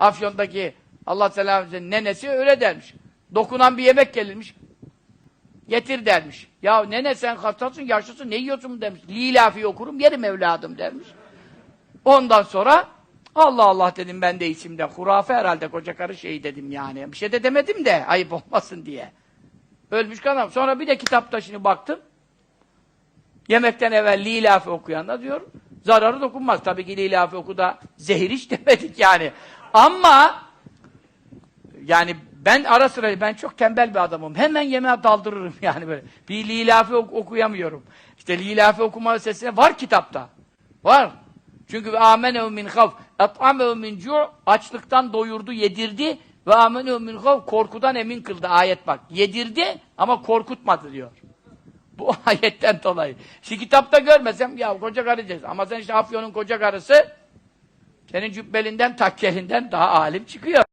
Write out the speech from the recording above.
Afyon'daki Allah selam etsin nenesi öyle dermiş. Dokunan bir yemek gelirmiş. Getir dermiş. Ya nene sen hastasın, yaşlısın, ne yiyorsun demiş. Lilafi okurum, yerim evladım dermiş. Ondan sonra Allah Allah dedim ben de içimde. Hurafe herhalde koca karı şey dedim yani. Bir şey de demedim de ayıp olmasın diye. Ölmüş kanam. Sonra bir de kitapta şimdi baktım. Yemekten evvel lilafi okuyanlar diyor. Zararı dokunmaz. Tabii ki lilafi oku da zehir iç demedik yani. Ama yani ben ara sıra ben çok tembel bir adamım. Hemen yemeğe daldırırım yani böyle. Bir lilafi ok- okuyamıyorum. İşte lilafi okuma sesine var kitapta. Var. Çünkü ve amenehu min havf et'amehu min cu' açlıktan doyurdu, yedirdi ve amenehu min havf korkudan emin kıldı. Ayet bak. Yedirdi ama korkutmadı diyor. Bu ayetten dolayı. Şimdi kitapta görmesem ya koca karı. Ama sen işte Afyon'un koca karısı senin cübbelinden, takkelinden daha alim çıkıyor.